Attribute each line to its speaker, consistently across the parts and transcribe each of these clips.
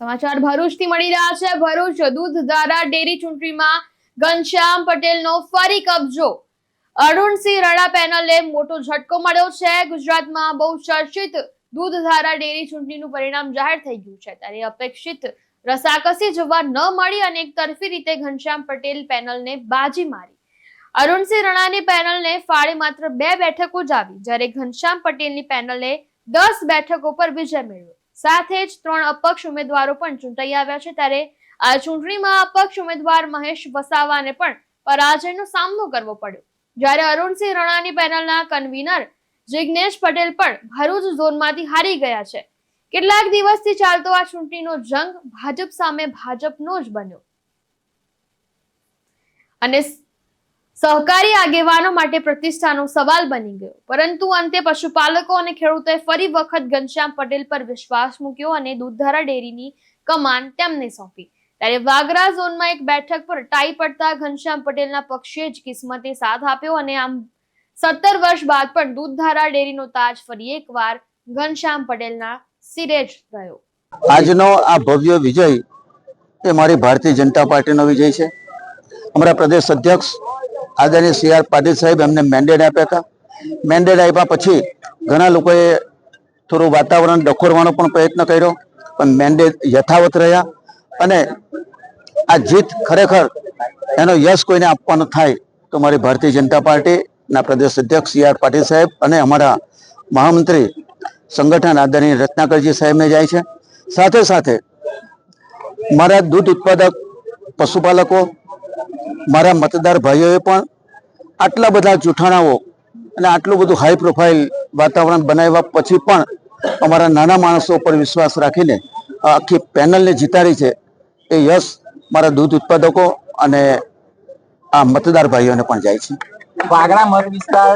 Speaker 1: સમાચાર ભરૂચથી મળી રહ્યા છે. ભરૂચ દૂધધારા ડેરી ચૂંટણીમાં ઘનશ્યામ પટેલનો ફરી કબજો. અરુણસિંહ રણા પેનલે મોટો ઝટકો મળ્યો છે. ગુજરાતમાં બહુ ચર્ચિત દૂધધારા ડેરી ચૂંટણીનું પરિણામ જાહેર થઈ ગયું છે. ત્યારે અપેક્ષિત રસાકસી જોવા ન મળી અને એકતરફી રીતે ઘનશ્યામ પટેલ પેનલને બાજી મારી. અરુણસિંહ રણાની પેનલને ફાળે માત્ર બે બેઠકો જ આવી. જ્યારે ઘનશ્યામ પટેલની પેનલે દસ બેઠકો પર વિજય મેળવ્યો. સાથે જ ત્રણ અપક્ષ ઉમેદવારો પણ ચૂંટાઈ આવ્યા છે. ત્યારે આ ચૂંટણીમાં અપક્ષ ઉમેદવાર મહેશ વસાવાને પણ પરાજયનો સામનો કરવો પડ્યો. જ્યારે અરુણસિંહ રણાની પેનલના કન્વીનર જિગ્નેશ પટેલ પણ ભરૂચ ઝોનમાંથી હારી ગયા છે. કેટલાક દિવસથી ચાલતો આ ચૂંટણીનો જંગ ભાજપ સામે ભાજપનો જ બન્યો. અને સહકારી આગેવાનો માટે પ્રતિષ્ઠાનો સવાલ બની ગયો. પરંતુ અંતે પશુપાલકો અને ખેડૂતોએ ફરી વખત ઘનશ્યામ પટેલ પર વિશ્વાસ મૂક્યો અને દૂધધારા ડેરીની કમાન તેમને સોંપી. ત્યારે વાગરા ઝોનમાં એક બેઠક પર ટાઈ પડતા ઘનશ્યામ પટેલના પક્ષે જ કિસ્મતે સાથ આપ્યો અને આમ સત્તર વર્ષ બાદ પણ દૂધધારા ડેરીનો તાજ ફરી એકવાર ઘનશ્યામ પટેલના સિરે જ રહ્યો.
Speaker 2: આજનો આ ભવ્ય વિજય એ મારી ભારતીય જનતા પાર્ટીનો વિજય છે. અમારા પ્રદેશ અધ્યક્ષ આદરણીય સી આર પાટીલ સાહેબ એમને મેન્ડેટ આપ્યા હતા. મેન્ડેટ આપ્યા પછી ઘણા લોકોએ થોડું વાતાવરણ ડખોરવાનો પણ પ્રયત્ન કર્યો, પણ મેન્ડેટ યથાવત રહ્યા. અને આ જીત ખરેખર એનો યશ કોઈને આપવાનો થાય તો મારી ભારતીય જનતા પાર્ટીના પ્રદેશ અધ્યક્ષ સી આર પાટીલ સાહેબ અને અમારા મહામંત્રી સંગઠન આદરણીય રત્નાકરજી સાહેબને જાય છે. સાથે સાથે મારા દૂધ ઉત્પાદક પશુપાલકો મારા મતદાર ભાઈઓએ પણ આટલા બધા જૂઠાણાઓ અને આટલું બધું હાઈ પ્રોફાઇલ વાતાવરણ બનાવ્યા પછી પણ અમારા નાના માણસો પર વિશ્વાસ રાખીને આખી પેનલને જીતાડી છે. એ યશ મારા દૂધ ઉત્પાદકો અને આ મતદાર ભાઈઓને પણ જાય છે.
Speaker 3: વાગરા મત વિસ્તાર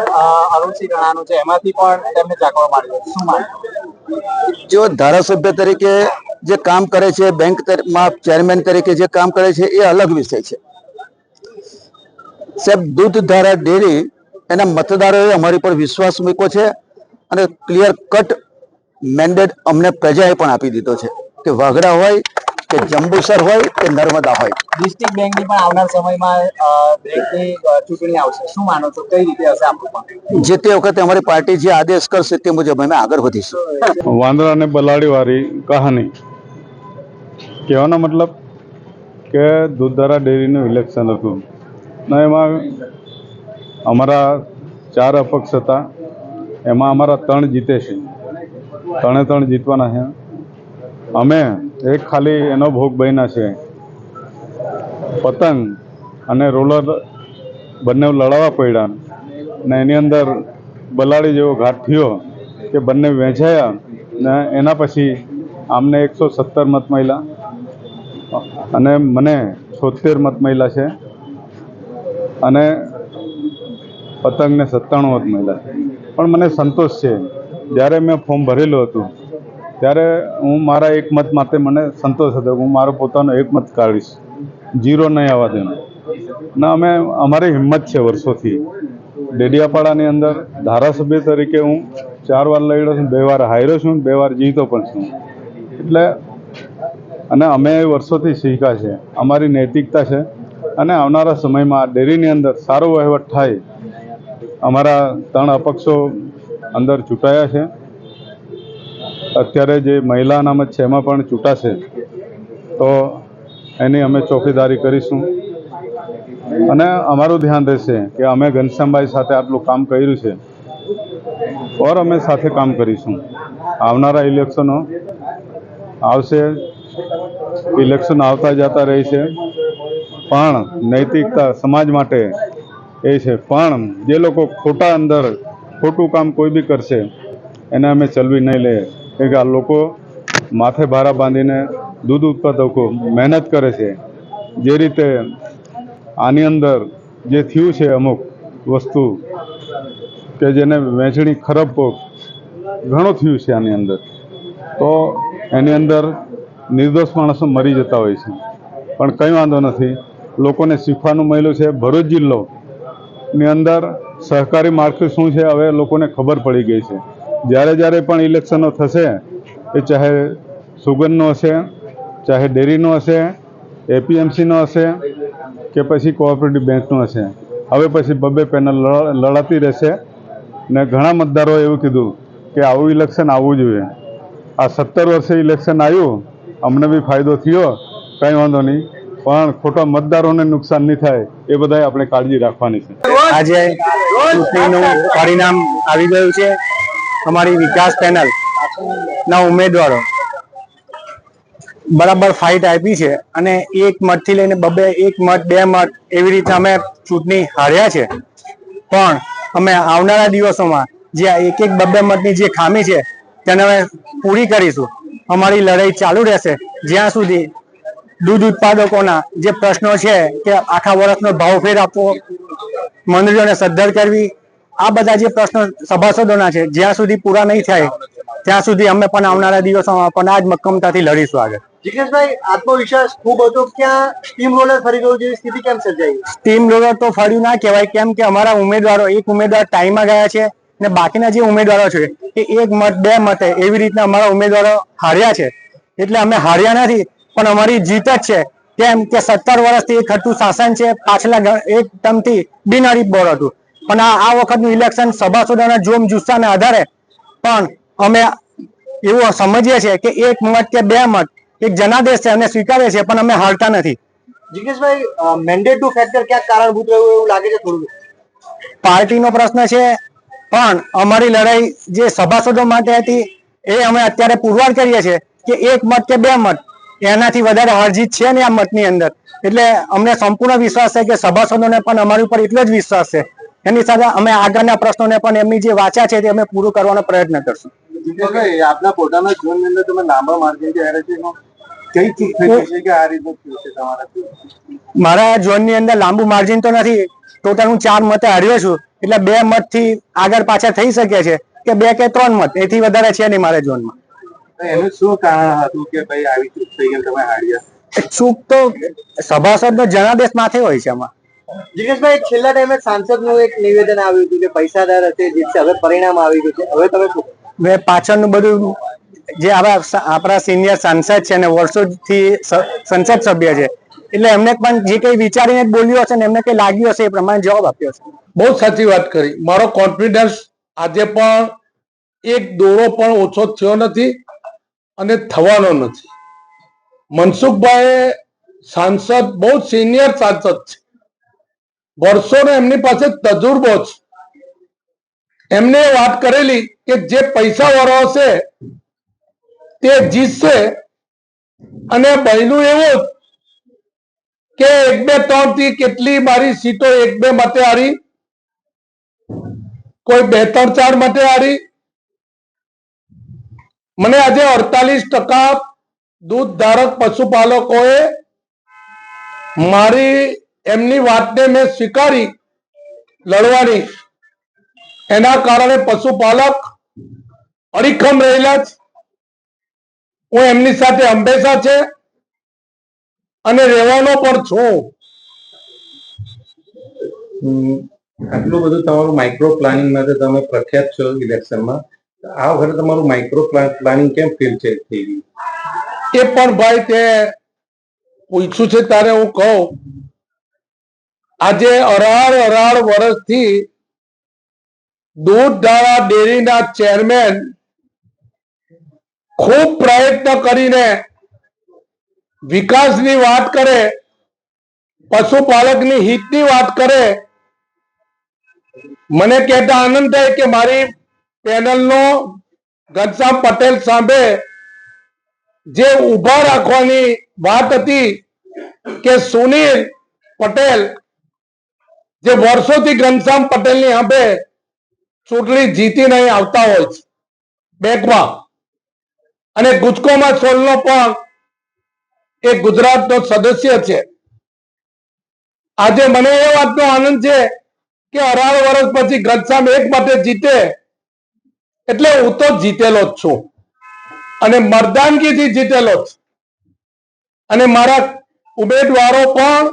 Speaker 3: અરુણસિંહ રણાનો છે. એમાંથી પણ તેમને જાગવા માંડ્યો
Speaker 2: જેઓ ધારાસભ્ય તરીકે જે કામ કરે છે બેંકમાં ચેરમેન તરીકે જે કામ કરે છે એ અલગ વિષય છે. સાહેબ દૂધ ધારા ડેરી એના મતદારોએ અમારી પર વિશ્વાસ મૂક્યો છે અને ક્લિયર કટ મેન્ડેટ અમને પ્રજાએ પણ આપી દીધો છે કે વાઘડા હોય કે જંબુસર હોય કે નર્મદા હોય.
Speaker 3: ડિસ્ટ્રિક્ટ બેંકની પણ આવનાર સમયમાં બેંકની ચૂંટણી આવશે. શું માનો છો? કઈ રીતે હશે આપણું
Speaker 2: જે તે વખતે અમારી પાર્ટી જે આદેશ કરશે તે મુજબ અમે આગળ વધીશું.
Speaker 4: વાંદરા અને બલાડી વાળી કહાની. કહેવાનો મતલબ કે દૂધધારા ડેરીનું ઇલેક્શન હતું. ને એમાં અમારા ચાર અપક્ષ હતા. એમાં અમારા ત્રણ જીતે છે. ત્રણે ત્રણ જીતવાના છે. અમે એક ખાલી એનો ભોગ બન્યા છે. પતંગ અને રોલર બંને લડાવવા પડ્યા ને એની અંદર બલાડી જેવો ઘાટ થયો કે બંને વેચાયા ને એના પછી આમને એકસો સત્તર મત મળ્યા. અને મને છોતેર મત મળ્યા છે. અને પતંગને સત્તાણું જ મળ્યા. પણ મને સંતોષ છે. જ્યારે મેં ફોર્મ ભરેલું હતું, ત્યારે હું મારા એક મત માટે મને સંતોષ હતો હું મારો પોતાનો એક મત કાઢીશ. જીરો નહીં આવવા દેનો ના અમે, અમારી હિંમત છે વર્ષોથી. ડેડિયાપાડાની અંદર ધારાસભ્ય તરીકે હું ચાર વાર લડ્યો છું, બે વાર હાર્યો છું, બે વાર જીતો પણ છું. એટલે, અને અમે વર્ષોથી શીખ્યા છે. અમારી નૈતિકતા છે. અને આવનારા સમયમાં ડેરીની અંદર સારો વહીવટ થાય, અમારા ત્રણ અપક્ષો અંદર ચૂંટાયા છે. અત્યારે જે મહિલા અનામત છે, એમાં પણ ચૂંટાશે. તો એની અમે ચોકીદારી કરીશું. અને અમારું ધ્યાન રહેશે કે અમે ઘનશ્યામભાઈ સાથે આટલું કામ કર્યું છે. ઓર અમે સાથે કામ કરીશું. આવનારા ઇલેક્શનો આવશે. ઇલેક્શન આવતા જતા રહે છે પણ નૈતિકતા સમાજ માટે એ છે. પણ જે લોકો ખોટા અંદર ખોટું કામ કોઈ બી કરશે, એને અમે ચલવી નહીં લઈએ. કે આ લોકો માથે ભારા બાંધીને દૂધ ઉત્પાદકો મહેનત કરે છે. જે રીતે આની અંદર જે થયું છે અમુક વસ્તુ કે જેને વહેંચણી ખરાબ ઘણું થયું છે આની અંદર, તો એની અંદર નિર્દોષ માણસો મરી જતા હોય છે. પણ કંઈ વાંધો નથી. લોકોને શીખવાનું મળ્યું છે. ભરૂચ જિલ્લો ની અંદર સહકારી માળખું શું છે હવે લોકોને ખબર પડી ગઈ છે. જ્યારે જ્યારે પણ ઇલેક્શનો થશે, એ ચાહે સુગંધનો હશે, ચાહે ડેરીનો હશે, એપીએમસીનો હશે કે પછી કોઓપરેટિવ બેંકનો હશે. હવે પછી બબે પેનલ લડ- લડાતી રહેશે ને ઘણા મતદારોએ એવું કીધું કે આવું ઇલેક્શન આવવું જોઈએ. આ સત્તર વર્ષે ઇલેક્શન આવ્યું, અમને બી ફાયદો થયો, કંઈ વાંધો નહીં. પણ ખોટા મતદારોને નુકસાન નહીં થાય એ બધા આપણે કાળજી રાખવાની છે.
Speaker 3: આજે ચૂંટણીનું પરિણામ આવી ગયું છે. અમારી વિકાસ પેનલ ના ઉમેદવારો બરાબર ફાઇટ આપી છે અને એક મતથી લઈને બબે એક મત બે મત એવી રીતે અમે ચૂંટણી હાર્યા છે. પણ અમે આવનારા દિવસોમાં જે એક એક બબ્બે મતની જે ખામી છે તેને અમે પૂરી કરીશું. અમારી લડાઈ ચાલુ રહેશે જ્યાં સુધી દૂધ ઉત્પાદકોના જે પ્રશ્નો છે કે આખા વર્ષનો ભાવફેર આપવો મંડળીઓને સદ્ધર કરવી આ બધા જે પ્રશ્નો સભાસદોના છે જ્યાં સુધી પૂરા નહીં થાય ત્યાં સુધી અમે પણ આવનારા દિવસોમાં પણ આ જ મક્કમતાથી લડીશું આગળ.
Speaker 5: જિગ્નેશભાઈ આત્મવિશ્વાસ ખૂબ હતો ક્યાં સ્ટીમ રોલર ફરી ગયું જેવી સ્થિતિ કેમ સર્જાઈ?
Speaker 3: સ્ટીમ રોલર તો ફર્યું ના કહેવાય કેમ કે અમારા ઉમેદવારો એક ઉમેદવાર ટાઈમમાં ગયા છે ને બાકીના જે ઉમેદવારો છે એ એક મત બે મતે એવી રીતના અમારા ઉમેદવારો હાર્યા છે. એટલે અમે હાર્યા નથી પણ અમારી જીત જ છે. કેમ કે સત્તર વર્ષથી એક હતું શાસન છે. પાછલા એક ટર્મથી બિનહરીફ બોર્ડ હતું. પણ આ આ વખતનું ઇલેક્શન સભાસદોના જોમ જુસ્સાને આધારે. પણ અમે એવું સમજીએ છીએ કે એક મત કે બે મત એક જનાદેશ છે અને સ્વીકારીએ છીએ પણ અમે હારતા નથી.
Speaker 5: જિગ્નેશભાઈ મેન્ડેટ ટુ ફેક્ટર ક્યાંક કારણભૂત રહ્યું એવું લાગે છે થોડું?
Speaker 3: પાર્ટીનો પ્રશ્ન છે પણ અમારી લડાઈ જે સભાસદો માટે હતી એ અમે અત્યારે પુરવાર કરીએ છીએ કે એક મત કે બે મત. એનાથી વધારે હારજીત છે ને આ મતની અંદર? એટલે અમને સંપૂર્ણ વિશ્વાસ છે કે સભાસદોને પણ અમારી ઉપર એટલો જ વિશ્વાસ છે. એની સાથે અમે આગળના પ્રશ્નોને પણ એમની જે વાચા છે તે અમે પૂરું કરવાનો પ્રયત્ન કરશું.
Speaker 5: આપના પોતાના જીવનની અંદર તમે લાંબા તમારા
Speaker 3: મારા ઝોનની અંદર લાંબુ માર્જિન તો નથી. ટોટલ હું ચાર મતે હાર્યો છું. એટલે બે મતથી આગળ પાછળ થઈ શકે છે કે બે કે ત્રણ મત. એથી વધારે છે નહીં મારા ઝોનમાં
Speaker 5: એનું શું કારણ હતું કે ભાઈ આવી ચૂક થઈ ગઈ તમે હાર્યા?
Speaker 3: ચૂક તો સભાસદ નો જનાદેશ માથે હોય છે આમાં.
Speaker 5: જિગ્નેશભાઈ છેલ્લા ટાઈમે સાંસદનું એક નિવેદન આવ્યું હતું કે પૈસાદાર હશે જીતશે હવે પરિણામ આવી ગયું છે. હવે તમે શું
Speaker 3: હવે પાછળનું બધું જે આપણા આપણા સિનિયર સાંસદ છે અને વર્ષોથી સંસદ સભ્ય છે એટલે એમને પણ જે કઈ વિચારીને બોલ્યો હશે ને એમને કઈ લાગ્યું હશે એ પ્રમાણે જવાબ આપ્યો છે.
Speaker 6: બહુ સાચી વાત કરી. મારો કોન્ફિડન્સ આજે પણ એક દોરો પણ ઓછો થયો નથી. અને થવાનો નથી. મનસુખભાઈ સાંસદ બહુ સિનિયર સાંસદ છે. વર્ષોનો એમની પાસે તજુર્બો છે. એમને વાત કરેલી કે જે પૈસા વાળો હશે તે જીતશે અને બહેનું એવું કે એક બે ત્રણથી કેટલી મારી સીટો એક બે માટે હારી, કોઈ બે ત્રણ ચાર માટે હારી મને આજે અડતાલીસ ટકા દૂધ ધારક પશુપાલકોએ મારી એમની વાતને મેં સ્વીકારી લડવાની. એના કારણે પશુપાલક અડીખમ રહેલા છે. હું એમની સાથે હંમેશા છે અને રહેવાનો પણ છું.
Speaker 7: આટલું બધું તમારું માઇક્રો પ્લાનિંગ માટે તમે પ્રખ્યાત છો ઇલેક્શનમાં આ વખતે તમારું માઇક્રો પ્લાનિંગ કેમ ફેલ છે
Speaker 6: એ પણ ભાઈ તે પૂછ્યું છે, ત્યારે હું કહું, આજે અઢાર અઢાર વર્ષથી દૂધધારા ડેરીના ચેરમેન ખૂબ પ્રયત્ન કરીને વિકાસની વાત કરે, પશુપાલકની હિતની વાત કરે. મને કહેતા આનંદ થાય કે મારી પેનલનો ઘનશ્યામ પટેલ સામે જે ઊભા રાખવાની વાત હતી કે સુનિલ પટેલ જે વર્ષોથી ઘનશ્યામ પટેલની સામે ચૂંટણી જીતીને અહીં આવતા હોય છે, બેંકમાં. અને ગુજકોમાં સોલનો પણ એ ગુજરાતનો સદસ્ય છે. આજે મને એ વાતનો આનંદ છે કે અઢાર વર્ષ પછી ઘનશ્યામ એક માટે જીતે એટલે હું તો જીતેલો જ છું. અને મર્દાનગીથી જીતેલો જ. અને મારા ઉમેદવારો પણ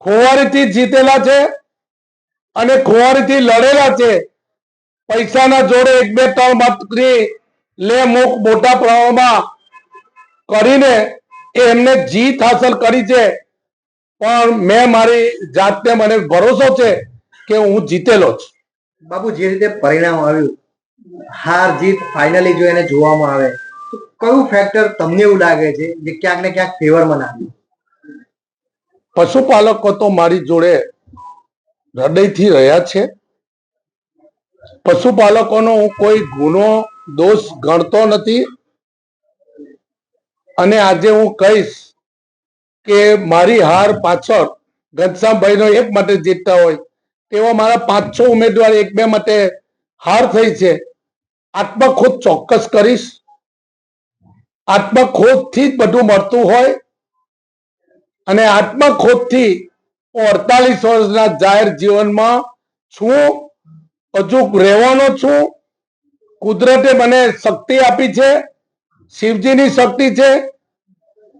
Speaker 6: ખુવારીથી જીતેલા છે અને ખુવારીથી લડેલા છે. પૈસાના જોડે એક બે ત્રણ મતની લે મુખ મોટા પ્રમાણમાં કરીને એમને જીત હાંસલ કરી છે. પણ મેં મારી જાતને મને ભરોસો છે કે હું જીતેલો છું
Speaker 8: બાપુ, જે રીતે પરિણામ આવ્યું હાર જીત ફાઇનલી જો એને જોવામાં આવે, તો કયું ફેક્ટર તમને એવું લાગે છે જે ક્યાંક ને ક્યાંક ફેવરમાં નાખ્યું
Speaker 6: પશુપાલકો તો મારી જોડે હૃદયથી રહ્યા છે. પશુપાલકોનો હું કોઈ ગુનો, દોષ ગણતો નથી. અને આજે હું કહીશ કે મારી હાર પાછળ ઘનશ્યામભાઈનો એક માટે જીતતા હોય, તેવા મારા પાંચ છ ઉમેદવાર એક બે માટે હાર થઈ છે. આત્મખોદ ચોક્કસ કરીશ. આત્મખોદથી જ બધું મળતું હોય. અને આત્મખોદથી હું અડતાલીસ વર્ષના જાહેર જીવનમાં છું. હજુ રહેવાનો છું. કુદરતે મને શક્તિ આપી છે. શિવજીની શક્તિ છે.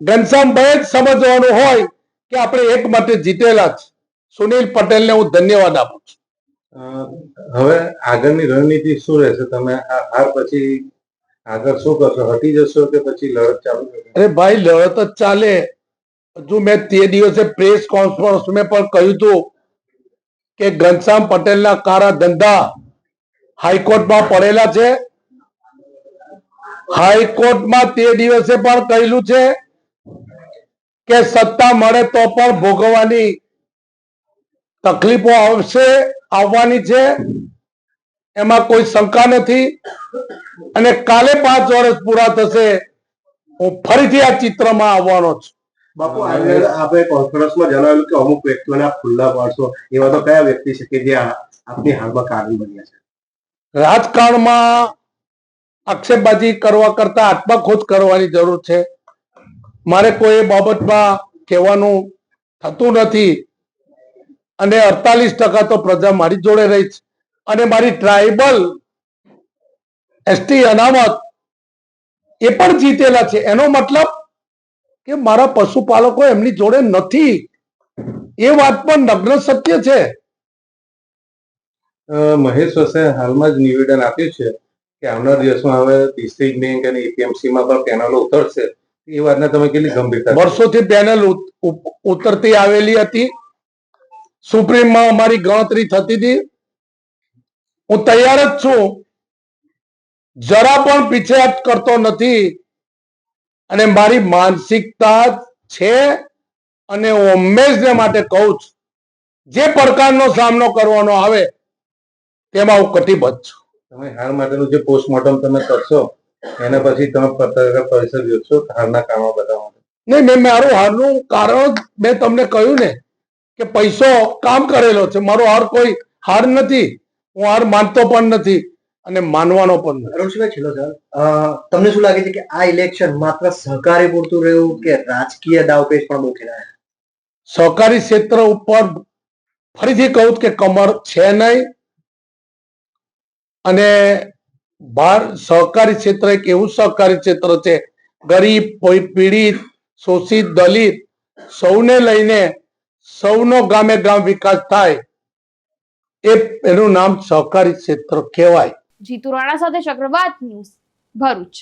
Speaker 6: ઘનશ્યામભાઈ જ સમજવાનું હોય કે આપણે એક માટે જીતેલા છે સુનિલ પટેલને હું ધન્યવાદ આપું છું.
Speaker 7: હવે આગળની રણનીતિ શું રહેશે? તમે હાર પછી આગળ શું કરશો? હટી જશો કે પછી લડત ચાલુ
Speaker 6: અરે ભાઈ, લડત જ ચાલે. હજુ મેં તે દિવસે પ્રેસ કોન્ફરન્સ મેં પણ કહ્યું હતું કે ઘનશ્યામ પટેલના કારા ધંધા હાઈકોર્ટમાં પડેલા છે. હાઈકોર્ટમાં તે દિવસે પણ કહેલું છે કે સત્તા મળે તો પણ ભોગવવાની તકલીફો આવશે. આવવાની છે. એમાં કોઈ શંકા નથી. અને કાલે પાંચ વર્ષ પૂરા થશે હું ફરીથી આ ચિત્રમાં આવવાનો છું.
Speaker 5: બાપુ આપણે કોન્ફરન્સમાં જણાવ્યું કે અમુક વ્યક્તિઓના ખુલ્લા પાડશો. એવા તો કયા વ્યક્તિ છે કે જે આપની હાલમાં કારણ બન્યા છે?
Speaker 6: રાજકારણમાં આક્ષેપબાજી કરવા કરતા આત્મખોજ કરવાની જરૂર છે. મારે કોઈ બાબતમાં કહેવાનું થતું નથી. અને અડતાલીસ ટકા તો પ્રજા મારી જોડે રહી છે. અને મારી ટ્રાઇબલ એસટી અનામત એ પણ જીતેલા છે. એનો મતલબ કે મારા પશુપાલકો એમની જોડે નથી. એ વાત પણ નગ્ન સત્ય છે.
Speaker 7: મહેશ વસે હાલમાં જ નિવેદન આપ્યું છે કે આવનાર દિવસમાં હવે ડિસ્ટ્રિક્ટ બેંક અને એપીએમસી માં પણ પેનલો ઉતરશે. એ વાતને તમે કેટલી ગંભીરતા
Speaker 6: વર્ષોથી પેનલ ઉત- ઉતરતી આવેલી હતી. સુપ્રીમમાં અમારી ગણતરી થતી હતી. હું તૈયાર જ છું. જરા પણ પીછેહટ કરતો નથી. અને મારી માનસિકતા છે અને હું માટે કહું છું જે પડકારનો સામનો કરવાનો આવે તેમાં હું કટિબદ્ધ છું.
Speaker 7: તમે હાર માટેનું જે પોસ્ટમોર્ટમ તમે કરશો એના પછી તમે પત્રકાર પરિષદ યોજશો હારના કામો બધા માટે
Speaker 6: નહીં મેં મારું હારનું કારણ મેં તમને કહ્યું ને કે પૈસો કામ કરેલો છે. મારો હાર કોઈ હાર નથી. હું હાર માનતો પણ નથી અને માનવાનો પણ નથી.
Speaker 8: અરુણસિંહભાઈ છેલ્લો સર તમને શું લાગે છે કે આ ઇલેક્શન માત્ર સહકારી પૂરતું રહ્યું કે રાજકીય દાવપેચ પણ બહુ ખેલાયા
Speaker 6: સહકારી ક્ષેત્ર ઉપર ફરીથી કહું કે કમર છે નહીં. અને બાર સહકારી ક્ષેત્ર એક એવું સહકારી ક્ષેત્ર છે. ગરીબ કોઈ પીડિત શોષિત દલિત સૌને લઈને સૌનો ગામે ગામ વિકાસ થાય એ એનું નામ સહકારી ક્ષેત્ર કહેવાય.
Speaker 1: જીતુ રાણા સાથે ચક્રવાત ન્યૂઝ, ભરૂચ.